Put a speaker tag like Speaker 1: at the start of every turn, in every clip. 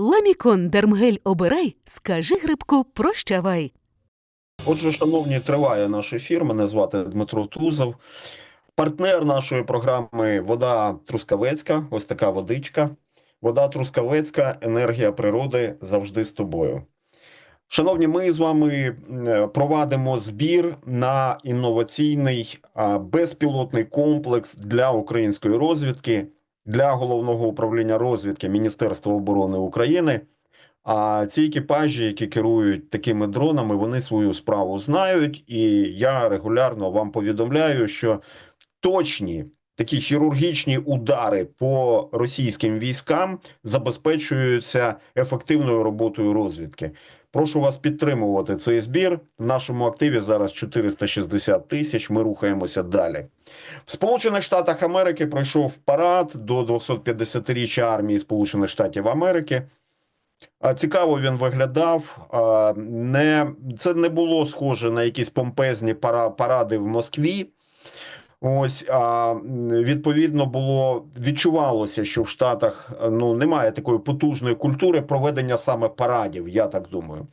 Speaker 1: Ламікон Дермгель обирай, скажи грибку прощавай.
Speaker 2: Отже, шановні, триває наш ефір. Мене звати Дмитро Тузов. Партнер нашої програми Вода Трускавецька. Ось така водичка. Вода Трускавецька, енергія природи завжди з тобою. Шановні, ми з вами е, провадимо збір на інноваційний безпілотний комплекс для української розвідки для головного управління розвідки Міністерства оборони України. А ці екіпажі, які керують такими дронами, вони свою справу знають, і я регулярно вам повідомляю, що точні такі хірургічні удари по російським військам забезпечуються ефективною роботою розвідки. Прошу вас підтримувати цей збір. В нашому активі зараз 460 тисяч. Ми рухаємося далі. В Сполучених Штатах Америки пройшов парад до 250-річчя армії Сполучених Штатів Америки. Цікаво він виглядав. Не, це не було схоже на якісь помпезні паради в Москві. Ось а відповідно було відчувалося, що в Штатах ну немає такої потужної культури проведення саме парадів. Я так думаю.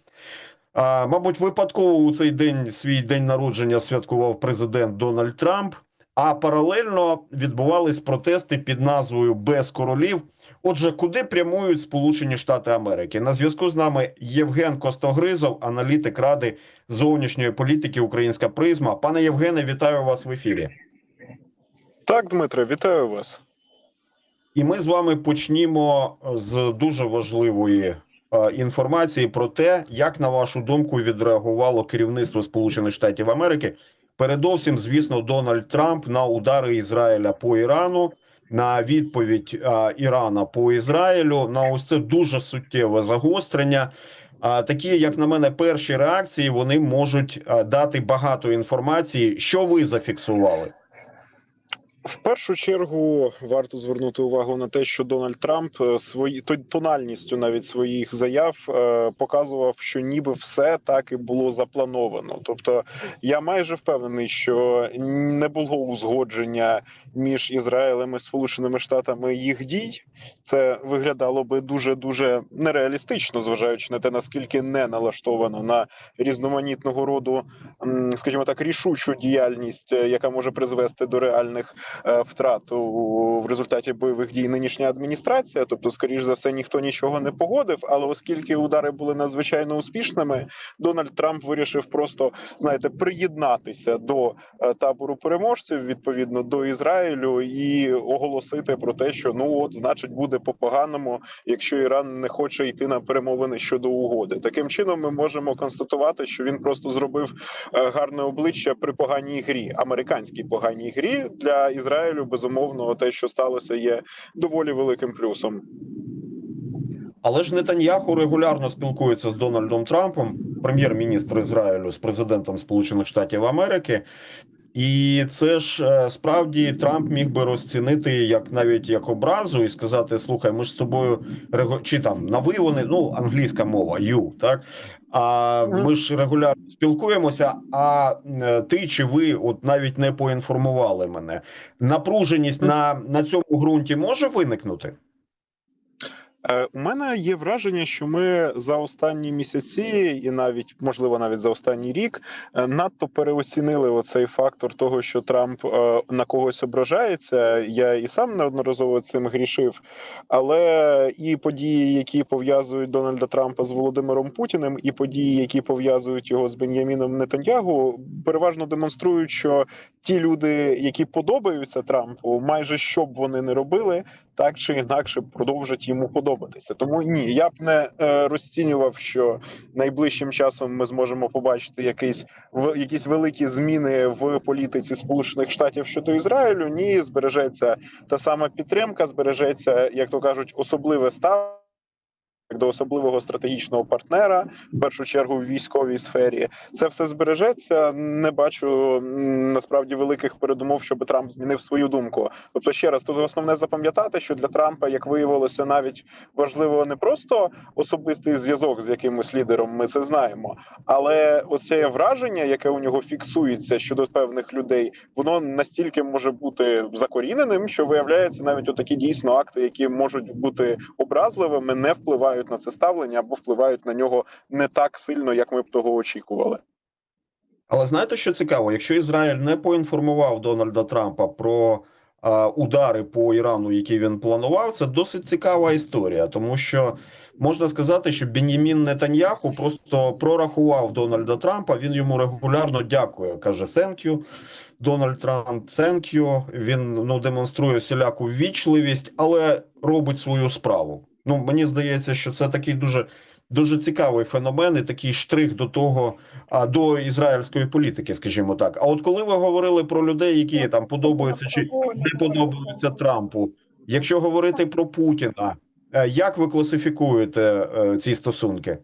Speaker 2: А, мабуть, випадково у цей день свій день народження святкував президент Дональд Трамп. А паралельно відбувались протести під назвою Без королів. Отже, куди прямують Сполучені Штати Америки? На зв'язку з нами Євген Костогризов, аналітик Ради зовнішньої політики Українська призма. Пане Євгене, вітаю вас в ефірі.
Speaker 3: Так, Дмитре, вітаю вас.
Speaker 2: І ми з вами почнімо з дуже важливої е, інформації про те, як на вашу думку відреагувало керівництво Сполучених Штатів Америки. Передовсім, звісно, Дональд Трамп на удари Ізраїля по Ірану, на відповідь е, Ірана по Ізраїлю. На ось це дуже суттєве загострення. А такі, як на мене, перші реакції вони можуть е, дати багато інформації. Що ви зафіксували?
Speaker 3: В першу чергу варто звернути увагу на те, що Дональд Трамп е, свої тональністю навіть своїх заяв е, показував, що ніби все так і було заплановано. Тобто, я майже впевнений, що не було узгодження між Ізраїлем і Сполученими Штатами їх дій. Це виглядало би дуже дуже нереалістично, зважаючи на те, наскільки не налаштовано на різноманітного роду, скажімо так, рішучу діяльність, е, яка може призвести до реальних втрат в результаті бойових дій нинішня адміністрація. Тобто, скоріш за все, ніхто нічого не погодив. Але оскільки удари були надзвичайно успішними, Дональд Трамп вирішив просто знаєте приєднатися до е, табору переможців відповідно до Ізраїлю і оголосити про те, що ну от значить буде по поганому, якщо Іран не хоче йти на перемовини щодо угоди. Таким чином, ми можемо констатувати, що він просто зробив е, гарне обличчя при поганій грі, американській поганій грі для Ізраїлю. Безумовно, те, що сталося, є доволі великим плюсом.
Speaker 2: Але ж Нетаньяху регулярно спілкується з Дональдом Трампом, прем'єр-міністр Ізраїлю з президентом Сполучених Штатів Америки. І це ж е, справді Трамп міг би розцінити як навіть як образу і сказати: слухай, ми ж з тобою чи там на ви вони, ну англійська мова, you, так а ми ж регулярно спілкуємося. А ти чи ви от навіть не поінформували мене. Напруженість на, на цьому ґрунті може виникнути?
Speaker 3: Е, У мене є враження, що ми за останні місяці, і навіть можливо навіть за останній рік, е, надто переоцінили оцей фактор того, що Трамп е, на когось ображається. Я і сам неодноразово цим грішив. Але і події, які пов'язують Дональда Трампа з Володимиром Путіним, і події, які пов'язують його з Бен'яміном Нетаньягу, переважно демонструють, що ті люди, які подобаються Трампу, майже що б вони не робили, так чи інакше продовжать йому подобатися. Тому ні, я б не е, розцінював, що найближчим часом ми зможемо побачити якийсь в якісь великі зміни в політиці Сполучених Штатів щодо Ізраїлю. Ні, збережеться та сама підтримка, збережеться, як то кажуть, особливе ставлення до особливого стратегічного партнера, в першу чергу в військовій сфері, це все збережеться. Не бачу насправді великих передумов, щоб Трамп змінив свою думку. Тобто, ще раз тут основне запам'ятати, що для Трампа, як виявилося, навіть важливо не просто особистий зв'язок з якимось лідером. Ми це знаємо, але оце враження, яке у нього фіксується щодо певних людей, воно настільки може бути закоріненим, що виявляється навіть отакі дійсно акти, які можуть бути образливими, не впливають мають на це ставлення або впливають на нього не так сильно, як ми б того очікували.
Speaker 2: Але знаєте, що цікаво? Якщо Ізраїль не поінформував Дональда Трампа про а, удари по Ірану, які він планував, це досить цікава історія, тому що можна сказати, що Бенімін Нетаньяху просто прорахував Дональда Трампа. Він йому регулярно дякує. каже «Thank you, Дональд Трамп, you». Він ну демонструє всіляку ввічливість, але робить свою справу. Ну мені здається, що це такий дуже. Дуже цікавий феномен і такий штрих до того, а до ізраїльської політики, скажімо так. А от коли ви говорили про людей, які там подобаються чи не подобаються Трампу, якщо говорити про Путіна, е, як ви класифікуєте е, ці стосунки?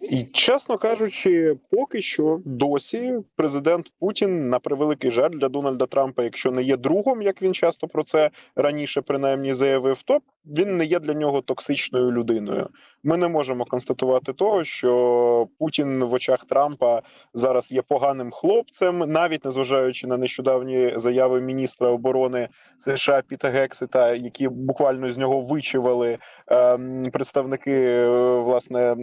Speaker 3: І чесно кажучи, поки що досі президент Путін на превеликий жаль для Дональда Трампа, якщо не є другом, як він часто про це раніше принаймні заявив, то він не є для нього токсичною людиною. Ми не можемо констатувати того, що Путін в очах Трампа зараз є поганим хлопцем, навіть незважаючи на нещодавні заяви міністра оборони США Піта Гексета, які буквально з нього вичивали ем, представники е, власне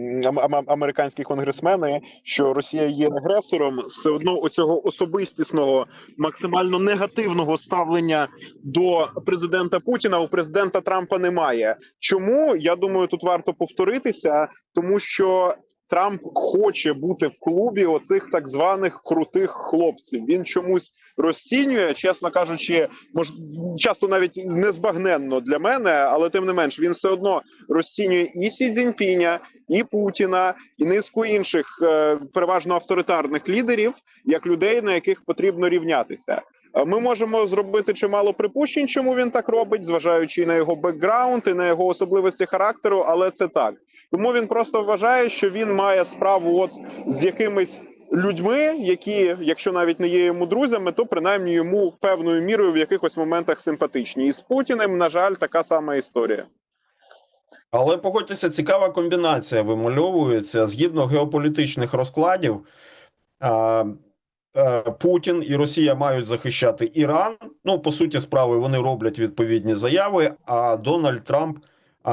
Speaker 3: американські конгресмени, що Росія є агресором, все одно оцього особистісного максимально негативного ставлення до президента Путіна у президента Трампа немає. Чому я думаю, тут варто повторитися, тому що. Трамп хоче бути в клубі оцих так званих крутих хлопців. Він чомусь розцінює, чесно кажучи, мож часто навіть незбагненно для мене, але тим не менш він все одно розцінює і Сі Цзіньпіня, і Путіна, і низку інших е, переважно авторитарних лідерів як людей, на яких потрібно рівнятися. Е, Ми можемо зробити чимало припущень, чому він так робить, зважаючи на його бекграунд, і на його особливості характеру, але це так. Тому він просто вважає, що він має справу от з якимись людьми, які, якщо навіть не є йому друзями, то принаймні йому певною мірою в якихось моментах симпатичні. І з Путіним, на жаль, така сама історія.
Speaker 2: Але погодьтеся, цікава комбінація вимальовується згідно геополітичних розкладів. Е, Путін і Росія мають захищати Іран. Ну, по суті, справи вони роблять відповідні заяви. А Дональд Трамп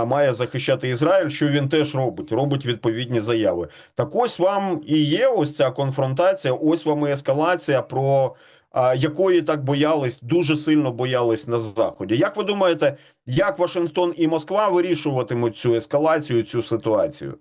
Speaker 2: має захищати Ізраїль, що він теж робить, робить відповідні заяви. Так ось вам і є ось ця конфронтація, ось вам і ескалація, про якої так боялись, дуже сильно боялись на заході. Як ви думаєте, як Вашингтон і Москва вирішуватимуть цю ескалацію, цю ситуацію?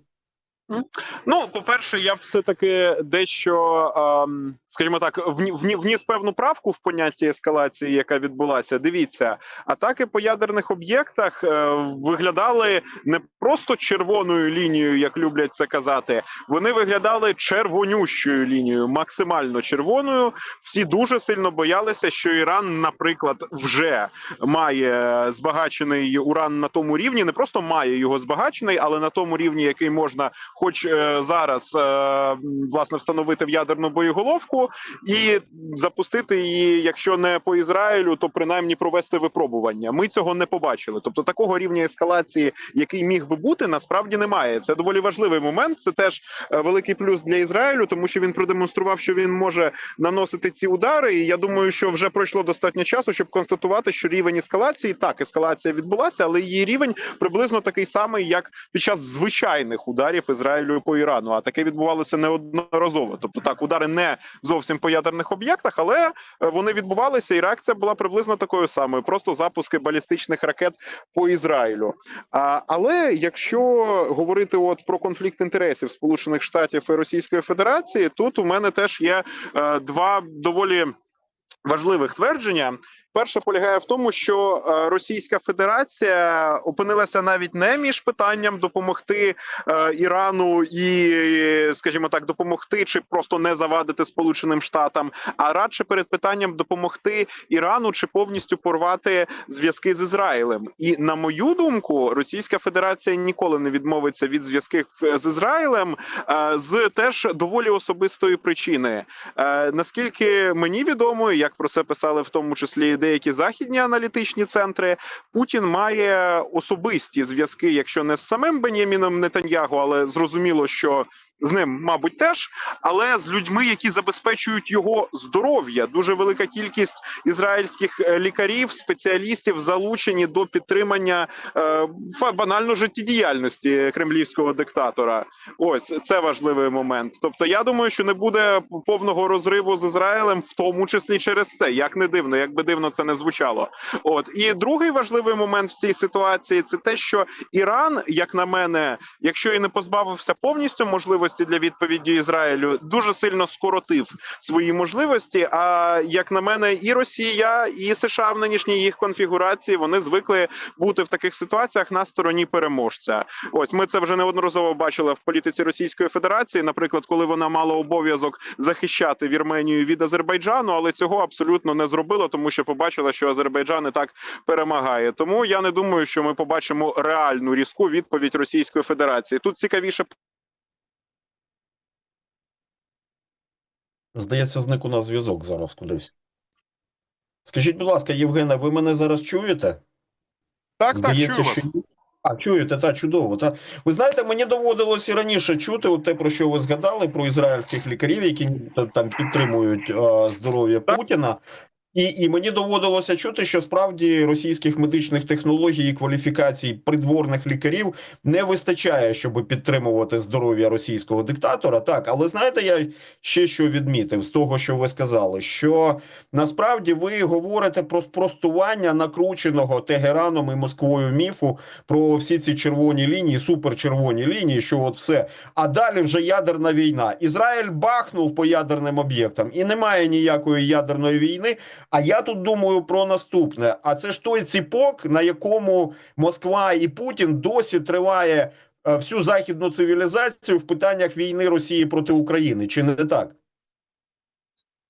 Speaker 3: Ну, по-перше, я б все-таки дещо, ем, скажімо так, вні- вні- вніс певну правку в понятті ескалації, яка відбулася. Дивіться, атаки по ядерних об'єктах е, виглядали не просто червоною лінією, як люблять це казати. Вони виглядали червонющою лінією, максимально червоною. Всі дуже сильно боялися, що Іран, наприклад, вже має збагачений уран на тому рівні, не просто має його збагачений, але на тому рівні, який можна хоч е, зараз е, власне встановити в ядерну боєголовку і запустити її, якщо не по Ізраїлю, то принаймні провести випробування. Ми цього не побачили. Тобто такого рівня ескалації, який міг би бути, насправді немає. Це доволі важливий момент. Це теж е, великий плюс для Ізраїлю, тому що він продемонстрував, що він може наносити ці удари. І я думаю, що вже пройшло достатньо часу, щоб констатувати, що рівень ескалації так, ескалація відбулася, але її рівень приблизно такий самий, як під час звичайних ударів Ізраїлю по Ірану. А таке відбувалося неодноразово. Тобто, так, удари не зовсім по ядерних об'єктах, але е, вони відбувалися, і реакція була приблизно такою самою: просто запуски балістичних ракет по Ізраїлю. А, але якщо говорити от про конфлікт інтересів Сполучених Штатів і Російської Федерації, тут у мене теж є е, два доволі. Важливих твердження перше полягає в тому, що е, Російська Федерація опинилася навіть не між питанням допомогти е, Ірану і, скажімо так, допомогти чи просто не завадити Сполученим Штатам, а радше перед питанням допомогти Ірану чи повністю порвати зв'язки з Ізраїлем. І на мою думку, Російська Федерація ніколи не відмовиться від зв'язків з Ізраїлем е, з теж доволі особистої причини. Е, Наскільки мені відомо, як про це писали в тому числі деякі західні аналітичні центри, Путін має особисті зв'язки, якщо не з самим Бенєміном Нетаньягу, але зрозуміло, що з ним, мабуть, теж, але з людьми, які забезпечують його здоров'я. Дуже велика кількість ізраїльських е, лікарів, спеціалістів залучені до підтримання е, банально життєдіяльності кремлівського диктатора. Ось це важливий момент. Тобто, я думаю, що не буде повного розриву з Ізраїлем, в тому числі через це. Як не дивно, як би дивно це не звучало. От і другий важливий момент в цій ситуації це те, що Іран, як на мене, якщо і не позбавився повністю можливості для відповіді Ізраїлю, дуже сильно скоротив свої можливості. А як на мене, і Росія, і США в нинішній їх конфігурації вони звикли бути в таких ситуаціях на стороні переможця. Ось ми це вже неодноразово бачили в політиці Російської Федерації, наприклад, коли вона мала обов'язок захищати Вірменію від Азербайджану, але цього абсолютно не зробила, тому що побачила, що Азербайджан і так перемагає. Тому я не думаю, що ми побачимо реальну різку відповідь Російської Федерації. Тут цікавіше
Speaker 2: Здається, зник у нас зв'язок зараз кудись. Скажіть, будь ласка, Євгене, ви мене зараз чуєте?
Speaker 3: так,
Speaker 2: Здається,
Speaker 3: так чую
Speaker 2: що вас. А, чуєте, та чудово. Та. Ви знаєте, мені доводилось і раніше чути от те, про що ви згадали, про ізраїльських лікарів, які там підтримують е, здоров'я
Speaker 3: Так.
Speaker 2: Путіна. І, і мені доводилося чути, що справді російських медичних технологій і кваліфікацій придворних лікарів не вистачає, щоб підтримувати здоров'я російського диктатора. Так, але знаєте, я ще що відмітив з того, що ви сказали, що насправді ви говорите про спростування накрученого Тегераном і Москвою міфу про всі ці червоні лінії, суперчервоні лінії, що от все. А далі вже ядерна війна. Ізраїль бахнув по ядерним об'єктам і немає ніякої ядерної війни. А я тут думаю про наступне: а це ж той ціпок, на якому Москва і Путін досі триває е, всю західну цивілізацію в питаннях війни Росії проти України, чи не так?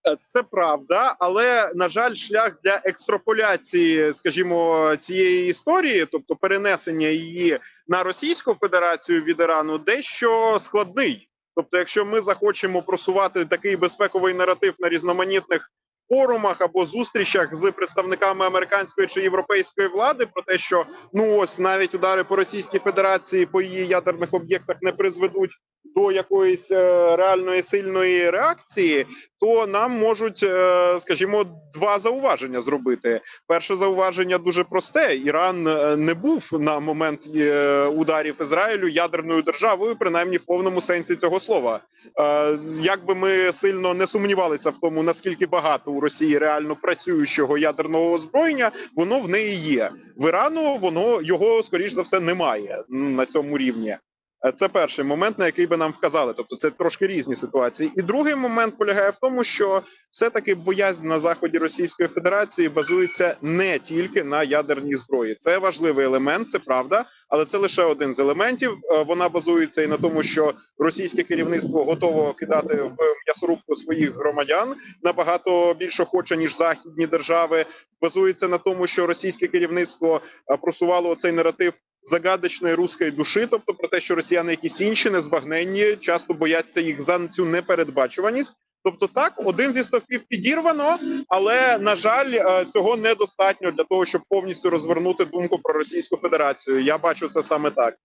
Speaker 3: Е, Це правда, але на жаль, шлях для екстраполяції, скажімо, цієї історії, тобто перенесення її на Російську Федерацію від Ірану, дещо складний. Тобто, якщо ми захочемо просувати такий безпековий наратив на різноманітних форумах або зустрічах з представниками американської чи європейської влади, про те, що ну ось навіть удари по Російській Федерації по її ядерних об'єктах не призведуть до якоїсь е, реальної сильної реакції, то нам можуть, е, скажімо, два зауваження зробити. Перше зауваження дуже просте: Іран е, не був на момент е, ударів Ізраїлю ядерною державою, принаймні в повному сенсі цього слова. Е, Як би ми сильно не сумнівалися в тому, наскільки багато у Росії реально працюючого ядерного озброєння, воно в неї є. В Ірану воно його скоріш за все немає на цьому рівні. Е, Це перший момент, на який би нам вказали. Тобто це трошки різні ситуації. І другий момент полягає в тому, що все-таки боязнь на заході Російської Федерації базується не тільки на ядерній зброї. Це важливий елемент, це правда, але це лише один з елементів. Е, Вона базується і на тому, що російське керівництво готово кидати в м'ясорубку своїх громадян набагато більше хоче ніж західні держави. Базується на тому, що російське керівництво е, просувало цей наратив загадочної руської душі, тобто про те, що росіяни якісь інші незбагненні, часто бояться їх за цю непередбачуваність. Тобто, так, один зі стовпів підірвано, але на жаль, е, цього недостатньо для того, щоб повністю розвернути думку про Російську Федерацію. Я бачу це саме так.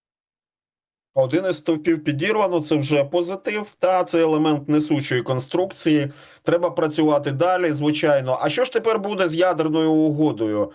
Speaker 2: Один із стовпів підірвано, це вже позитив. Та це елемент несучої конструкції. Треба працювати далі, звичайно. А що ж тепер буде з ядерною угодою?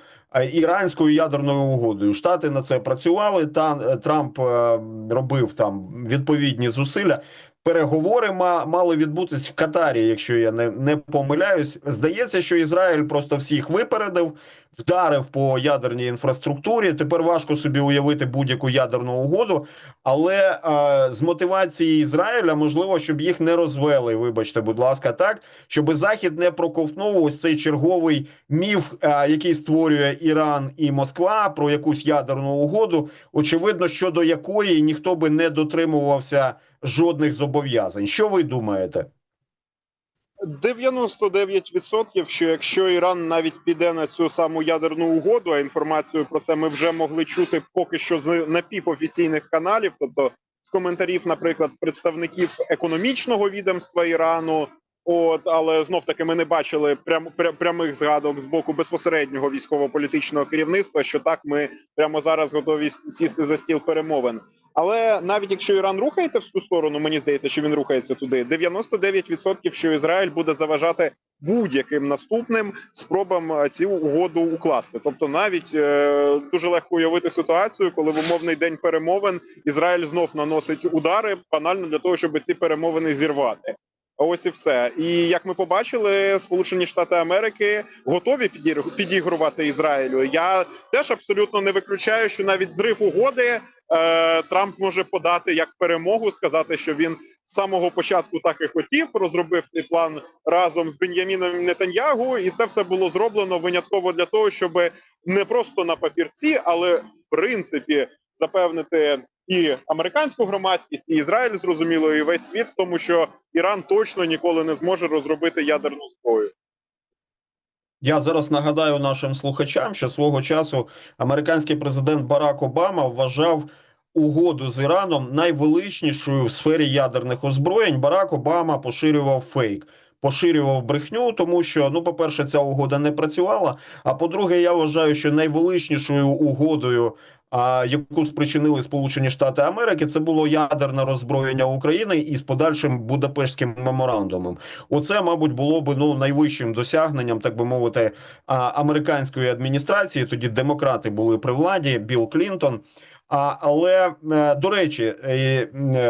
Speaker 2: Іранською ядерною угодою Штати на це працювали. Та е, Трамп е, робив там відповідні зусилля. Переговори ма- мали відбутись в Катарі, якщо я не, не помиляюсь. Здається, що Ізраїль просто всіх випередив, вдарив по ядерній інфраструктурі. Тепер важко собі уявити будь-яку ядерну угоду. Але е, з мотивації Ізраїля можливо, щоб їх не розвели. Вибачте, будь ласка, так щоб Захід не проковтнув ось цей черговий міф, е, який створює Іран і Москва про якусь ядерну угоду. Очевидно, щодо якої ніхто би не дотримувався жодних зобов'язань. Що ви думаєте?
Speaker 3: 99%, що якщо Іран навіть піде на цю саму ядерну угоду, а інформацію про це ми вже могли чути поки що з напівофіційних каналів, тобто з коментарів, наприклад, представників економічного відомства Ірану. От, але знов таки ми не бачили прям, пря- прямих згадок з боку безпосереднього військово-політичного керівництва, що так ми прямо зараз готові сісти за стіл перемовин. Але навіть якщо Іран рухається в ту сторону, мені здається, що він рухається туди. 99% що Ізраїль буде заважати будь-яким наступним спробам е, цю угоду укласти. Тобто, навіть е, дуже легко уявити ситуацію, коли в умовний день перемовин Ізраїль знов наносить удари банально для того, щоб ці перемовини зірвати. Ось і все. І як ми побачили, Сполучені Штати Америки готові підігрувати Ізраїлю. Я теж абсолютно не виключаю, що навіть зрив угоди е, Трамп може подати як перемогу, сказати, що він з самого початку так і хотів, розробив цей план разом з Бен'яміном Нетаньягу, і це все було зроблено винятково для того, щоб не просто на папірці, але в принципі запевнити і американську громадськість, і Ізраїль зрозуміло, і весь світ тому, що Іран точно ніколи не зможе розробити ядерну зброю.
Speaker 2: Я зараз нагадаю нашим слухачам, що свого часу американський президент Барак Обама вважав угоду з Іраном найвеличнішою в сфері ядерних озброєнь. Барак Обама поширював фейк. Поширював брехню, тому що ну, по-перше, ця угода не працювала. А по-друге, я вважаю, що найвеличнішою угодою, а, яку спричинили Сполучені Штати Америки, це було ядерне роззброєння України із подальшим Будапештським меморандумом. Оце, мабуть, було б ну найвищим досягненням, так би мовити, американської адміністрації. Тоді демократи були при владі, Білл Клінтон. А, але е, до речі, е,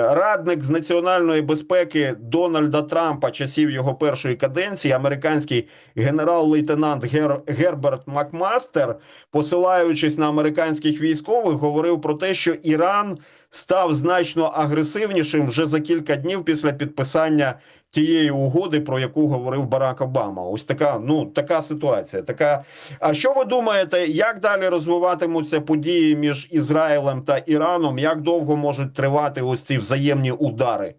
Speaker 2: радник з національної безпеки Дональда Трампа часів його першої каденції, американський генерал-лейтенант Гер, Герберт Макмастер, посилаючись на американських військових, говорив про те, що Іран став значно агресивнішим вже за кілька днів після підписання тієї угоди, про яку говорив Барак Обама. Ось така, ну така ситуація. Така. А що ви думаєте, як далі розвиватимуться події між Ізраїлем та Іраном? Як довго можуть тривати ось ці взаємні удари?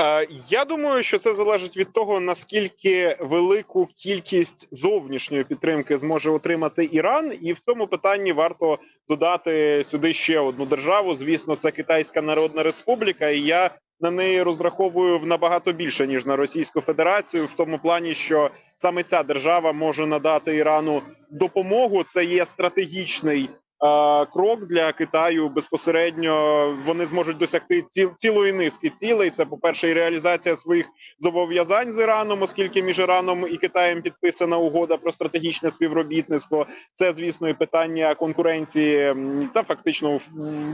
Speaker 3: Е, Я думаю, що це залежить від того, наскільки велику кількість зовнішньої підтримки зможе отримати Іран, і в цьому питанні варто додати сюди ще одну державу. Звісно, це Китайська Народна Республіка, і я на неї розраховую набагато більше ніж на Російську Федерацію, в тому плані, що саме ця держава може надати Ірану допомогу. Це є стратегічний. Е, Крок для Китаю безпосередньо вони зможуть досягти ціл, цілої низки цілей. Це, по-перше, і реалізація своїх зобов'язань з Іраном, оскільки між Іраном і Китаєм підписана угода про стратегічне співробітництво. Це, звісно, і питання конкуренції та фактично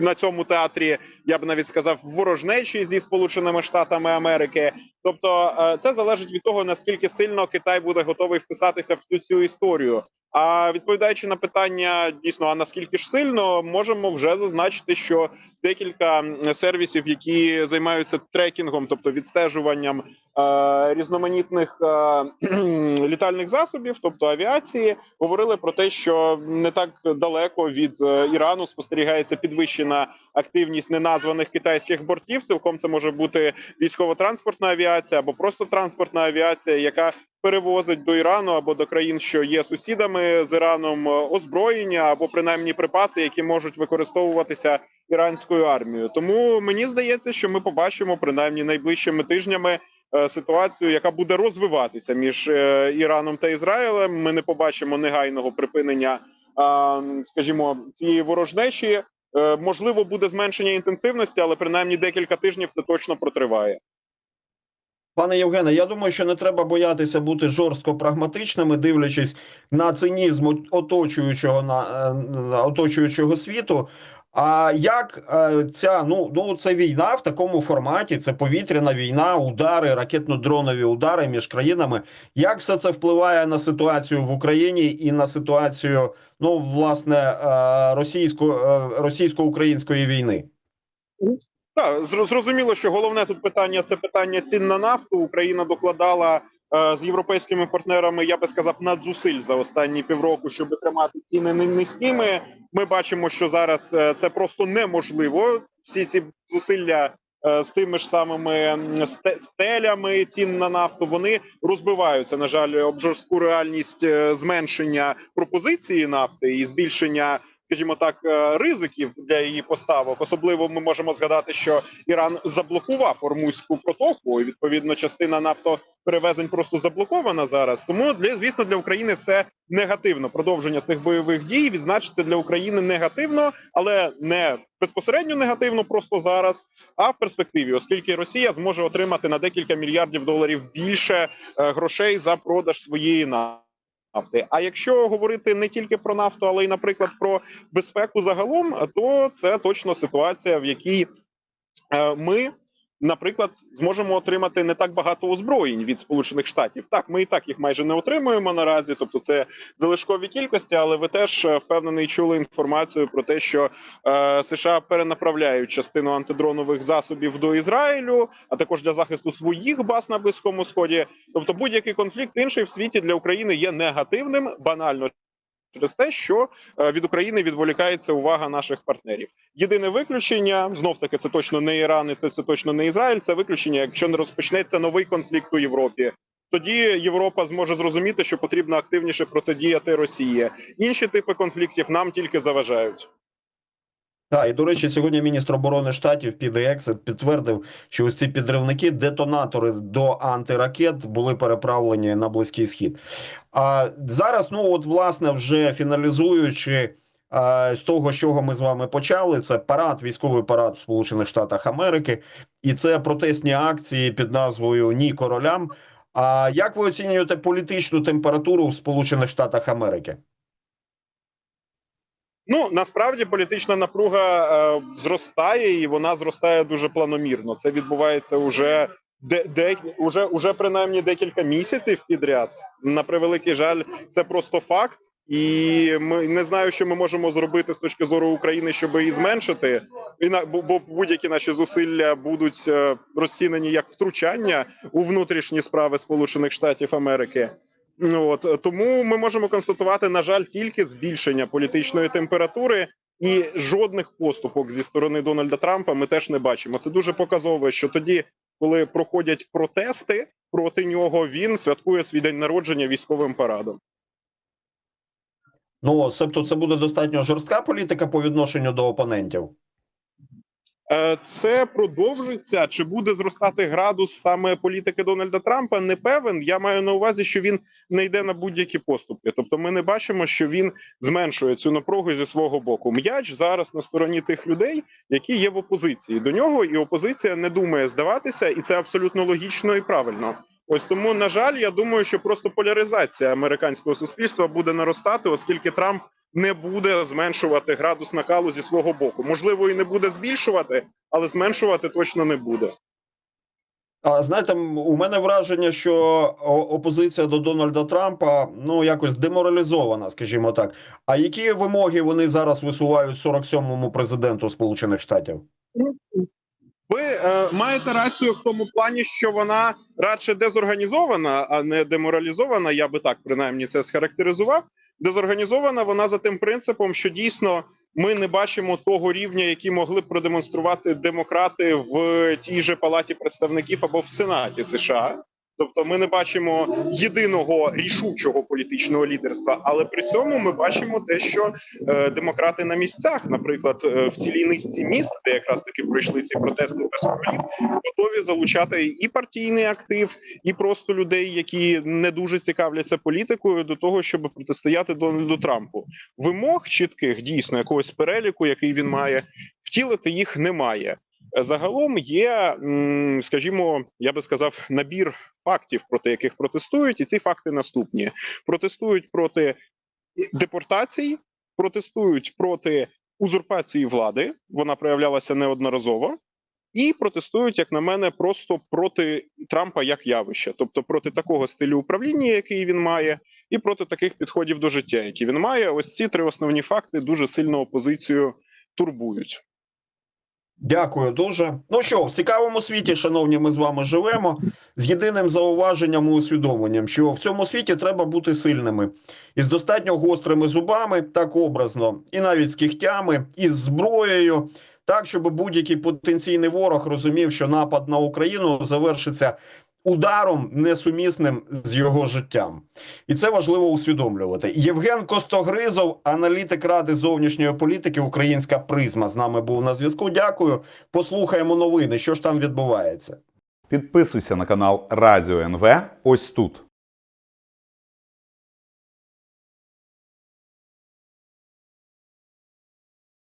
Speaker 3: на цьому театрі я б навіть сказав ворожнечі зі Сполученими Штатами Америки. Тобто, е, це залежить від того наскільки сильно Китай буде готовий вписатися в цю цю історію. А відповідаючи на питання дійсно, а наскільки ж сильно можемо вже зазначити, що декілька сервісів, які займаються трекінгом, тобто відстежуванням різноманітних е, літальних засобів, тобто авіації, говорили про те, що не так далеко від е, Ірану спостерігається підвищена активність неназваних китайських бортів. Цілком це може бути військово-транспортна авіація або просто транспортна авіація, яка перевозить до Ірану або до країн, що є сусідами з Іраном, е, озброєння або принаймні припаси, які можуть використовуватися іранською армією. Тому мені здається, що ми побачимо принаймні найближчими тижнями. Е, Ситуацію, яка буде розвиватися між е, Іраном та Ізраїлем, ми не побачимо негайного припинення, скажімо, цієї ворожнечі. Е, Можливо, буде зменшення інтенсивності, але принаймні декілька тижнів це точно протриває.
Speaker 2: Пане Євгене, я думаю, що не треба боятися бути жорстко прагматичними, дивлячись на цинізм оточуючого на оточуючого світу. А як е, ця ну ну це війна в такому форматі? Це повітряна війна, удари, ракетно-дронові удари між країнами. Як все це впливає на ситуацію в Україні і на ситуацію, ну власне, е, російсько е, російсько-української війни?
Speaker 3: Так, зрозуміло, що головне тут питання це питання цін на нафту. Україна докладала з європейськими партнерами, я би сказав, надзусиль за останні півроку, щоб тримати ціни ни- низькими. Ми бачимо, що зараз е, це просто неможливо. Всі ці зусилля е, з тими ж самими стелями цін на нафту вони розбиваються. На жаль, об жорстку реальність е, зменшення пропозиції нафти і збільшення. Скажімо так, е, ризиків для її поставок. Особливо ми можемо згадати, що Іран заблокував Ормузьку протоку, і відповідно частина нафтоперевезень просто заблокована зараз. Тому для звісно для України це негативно. Продовження цих бойових дій відзначиться для України негативно, але не безпосередньо негативно, просто зараз, а в перспективі, оскільки Росія зможе отримати на декілька мільярдів доларів більше е, грошей за продаж своєї нафти. Нафти. А якщо говорити не тільки про нафту, але й, наприклад, про безпеку загалом, то це точно ситуація, в якій е, ми, наприклад, зможемо отримати не так багато озброєнь від Сполучених Штатів. Так, ми і так їх майже не отримуємо наразі, тобто це залишкові кількості, але ви теж е, впевнений чули інформацію про те, що е, США перенаправляють частину антидронових засобів до Ізраїлю, а також для захисту своїх баз на близькому сході. Тобто, будь-який конфлікт інший в світі для України є негативним, банально. Через те, що е, від України відволікається увага наших партнерів. Єдине виключення знов таки це точно не Іран, і це, це точно не Ізраїль. Це виключення, якщо не розпочнеться новий конфлікт у Європі. Тоді Європа зможе зрозуміти, що потрібно активніше протидіяти Росії. Інші типи конфліктів нам тільки заважають.
Speaker 2: Так, і до речі, сьогодні міністр оборони штатів Піде Ексет підтвердив, що ось ці підривники, детонатори до антиракет були переправлені на близький схід. А зараз, ну от власне, вже фіналізуючи з того, з чого ми з вами почали, це парад, військовий парад в Сполучених Штатах Америки, і це протестні акції під назвою Ні королям. А як ви оцінюєте політичну температуру в Сполучених Штатах Америки?
Speaker 3: Ну насправді політична напруга е, зростає, і вона зростає дуже планомірно. Це відбувається уже де, де уже, уже принаймні декілька місяців підряд. На превеликий жаль, це просто факт. І ми не знаю, що ми можемо зробити з точки зору України, щоб її зменшити. І на бо, будь-які наші зусилля будуть е, розцінені як втручання у внутрішні справи Сполучених Штатів Америки. От тому ми можемо констатувати, на жаль, тільки збільшення політичної температури і жодних поступок зі сторони Дональда Трампа ми теж не бачимо. Це дуже показово, що тоді, коли проходять протести проти нього, він святкує свій день народження військовим парадом.
Speaker 2: Ну, себто, це буде достатньо жорстка політика по відношенню до опонентів.
Speaker 3: Е, Це продовжиться. Чи буде зростати градус саме політики Дональда Трампа? Не певен. Я маю на увазі, що він не йде на будь-які поступки. Тобто, ми не бачимо, що він зменшує цю напругу зі свого боку. М'яч зараз на стороні тих людей, які є в опозиції до нього, і опозиція не думає здаватися, і це абсолютно логічно і правильно. Ось тому, на жаль, я думаю, що просто поляризація американського суспільства буде наростати, оскільки Трамп не буде зменшувати градус накалу зі свого боку. Можливо, і не буде збільшувати, але зменшувати точно не буде.
Speaker 2: А знаєте, у мене враження, що опозиція до Дональда Трампа ну якось деморалізована, скажімо так. А які вимоги вони зараз висувають 47-му президенту Сполучених Штатів?
Speaker 3: Ви е, маєте рацію в тому плані, що вона радше дезорганізована, а не деморалізована. Я би так принаймні це схарактеризував. Дезорганізована вона за тим принципом, що дійсно ми не бачимо того рівня, який могли б продемонструвати демократи в тій же палаті представників або в Сенаті США. Тобто, ми не бачимо єдиного рішучого політичного лідерства, але при цьому ми бачимо те, що е, демократи на місцях, наприклад, е, в цілій низці міст, де якраз таки пройшли ці протести без королів, готові залучати і партійний актив, і просто людей, які не дуже цікавляться політикою, до того, щоб протистояти Дональду Трампу. Вимог чітких дійсно якогось переліку, який він має, втілити їх немає. Загалом є, скажімо, я би сказав, набір фактів, проти яких протестують, і ці факти наступні: протестують проти депортацій, протестують проти узурпації влади. Вона проявлялася неодноразово. І протестують, як на мене, просто проти Трампа як явища, тобто проти такого стилю управління, який він має, і проти таких підходів до життя, які він має. Ось ці три основні факти дуже сильно опозицію турбують.
Speaker 2: Дякую дуже. Ну що, в цікавому світі, шановні, ми з вами живемо з єдиним зауваженням і усвідомленням, що в цьому світі треба бути сильними і з достатньо гострими зубами, так образно, і навіть з кігтями, і з зброєю, так щоб будь-який потенційний ворог розумів, що напад на Україну завершиться ударом несумісним з його життям. І це важливо усвідомлювати. Євген Костогризов, аналітик Ради зовнішньої політики, Українська призма, з нами був на зв'язку. Дякую. Послухаємо новини, що ж там відбувається.
Speaker 4: Підписуйся на канал Радіо НВ ось тут.